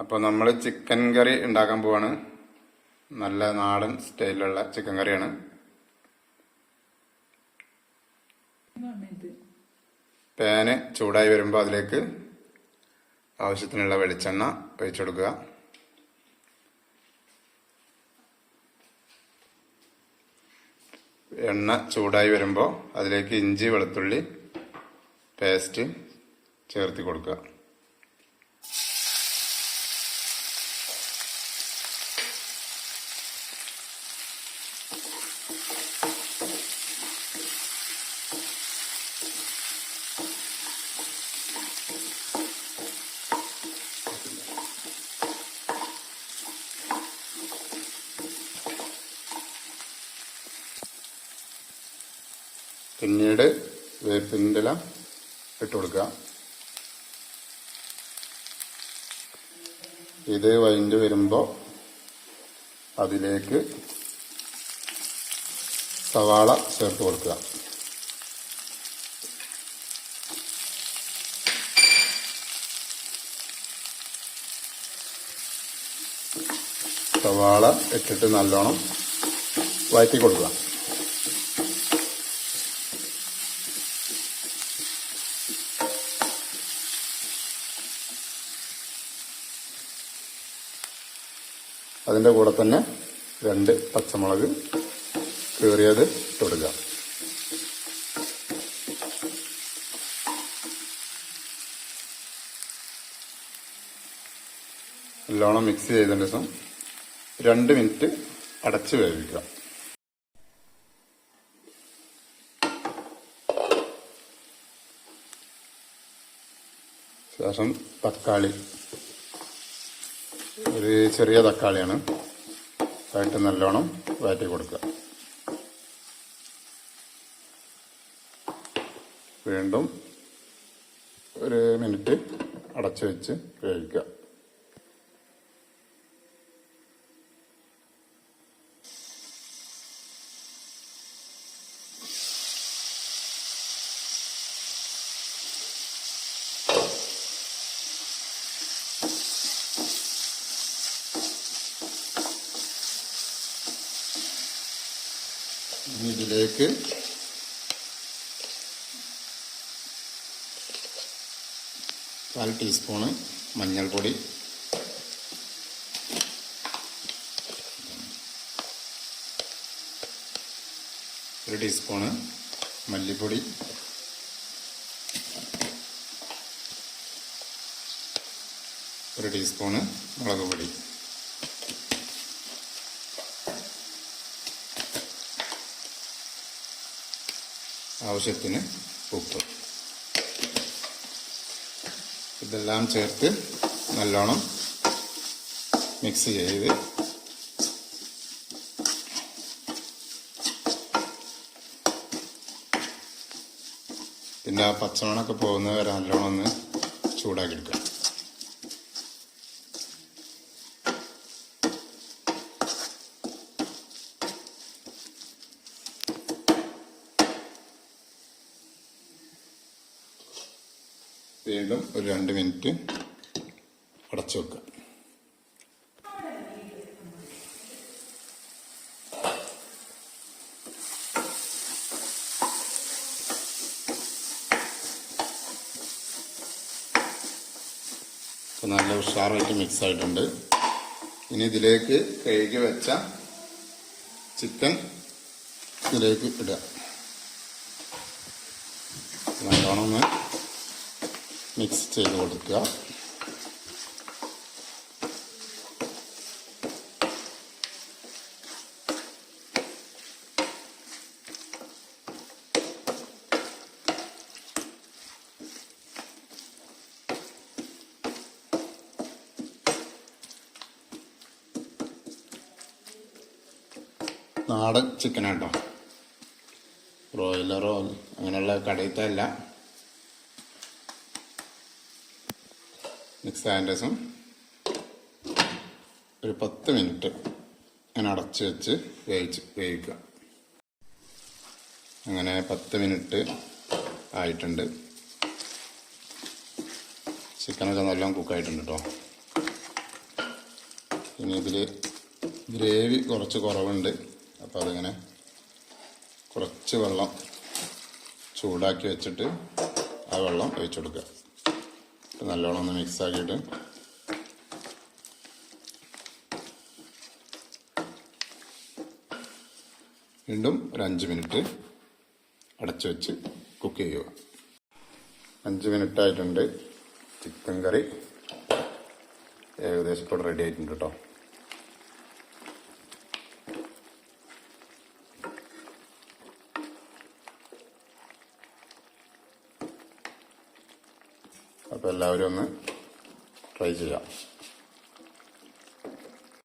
അപ്പോൾ നമ്മൾ ചിക്കൻ കറി ഉണ്ടാക്കാൻ പോവാണ്. നല്ല നാടൻ സ്റ്റൈലിലുള്ള ചിക്കൻ കറിയാണ്. പാന് ചൂടായി വരുമ്പോൾ അതിലേക്ക് ആവശ്യത്തിനുള്ള വെളിച്ചെണ്ണ ഒഴിച്ചെടുക്കുക എണ്ണ ചൂടായി വരുമ്പോൾ അതിലേക്ക് ഇഞ്ചി വെളുത്തുള്ളി പേസ്റ്റ് ചേർത്തി കൊടുക്കുക. പിന്നീട് വേപ്പിന്റെ ഇല ഇട്ട് കൊടുക്കുക. ഇത് വൈൻഡ് വരുമ്പോൾ അതിലേക്ക് സവാള ചേർത്ത് കൊടുക്കുക. സവാള ഇട്ടിട്ട് നല്ലോണം വഴറ്റി കൊടുക്കുക. അതിന്റെ കൂടെ തന്നെ രണ്ട് പച്ചമുളക് കീറിയത് തൊടുക. നല്ലോണം മിക്സ് ചെയ്തതിന് ശേഷം രണ്ട് മിനിറ്റ് അടച്ചു വേവിക്കുക. ശേഷം തക്കാളി. ഒരു ചെറിയ തക്കാളിയാണ്. ആയിട്ട് നല്ലോണം വഴറ്റി കൊടുക്കുക. വീണ്ടും ഒരു മിനിറ്റ് അടച്ചു വെച്ച് വേവിക്കുക. ഇതിലേക്ക് കാൽ ടീസ്പൂണ് മഞ്ഞൾപ്പൊടി. ഒരു ടീസ്പൂണ് മല്ലിപ്പൊടി. ഒരു ടീസ്പൂണ് മുളക് പൊടി. ആവശ്യത്തിന് ഉപ്പ്. ഇതെല്ലാം ചേർത്ത് നല്ലോണം മിക്സ് ചെയ്ത് പിന്നെ ആ പച്ചമണമൊക്കെ പോകുന്നത് വരെ നല്ലോണം ഒന്ന് ചൂടാക്കി എടുക്കുക. വീണ്ടും ഒരു രണ്ട് മിനിറ്റ് അടച്ചു വെക്കുക. അപ്പോൾ നല്ല ഉഷാറായിട്ട് മിക്സ് ആയിട്ടുണ്ട്. ഇനി ഇതിലേക്ക് കഴുകി വെച്ച ചിക്കൻ ഇതിലേക്ക് ഇടുക. നല്ലോണം മിക്സ് ചെയ്ത് കൊടുക്കുക. നാടൻ ചിക്കൻ ചിക്കനാട്ടോ ബ്രോയിലറോ അങ്ങനെയുള്ള കടയിലത്തെ മിക്സ് ആയതിന്റെ ഒരു പത്ത് മിനിറ്റ് അങ്ങനെ അടച്ച് വെച്ച് വേവിച്ച് വേവിക്കുക. അങ്ങനെ പത്ത് മിനിറ്റ് ആയിട്ടുണ്ട്. ചിക്കനൊക്കെ നല്ല കുക്കായിട്ടുണ്ട് കേട്ടോ ഇനി ഇതിൽ ഗ്രേവി കുറച്ച് കുറവുണ്ട്. അപ്പോൾ അതിങ്ങനെ കുറച്ച് വെള്ളം ചൂടാക്കി വെച്ചിട്ട് ആ വെള്ളം ഒഴിച്ചു കൊടുക്കുക. നല്ലോണം ഒന്ന് മിക്സ് ആക്കിയിട്ട്. വീണ്ടും ഒരു അഞ്ച് മിനിറ്റ് അടച്ചു വെച്ച് കുക്ക് ചെയ്യുക. അഞ്ച് മിനിറ്റ് ആയിട്ടുണ്ട്. ചിക്കൻ കറി ഏകദേശം ഇപ്പോൾ റെഡി ആയിട്ടുണ്ട് കേട്ടോ അപ്പോൾ എല്ലാവരും ഒന്ന് ട്രൈ ചെയ്യാം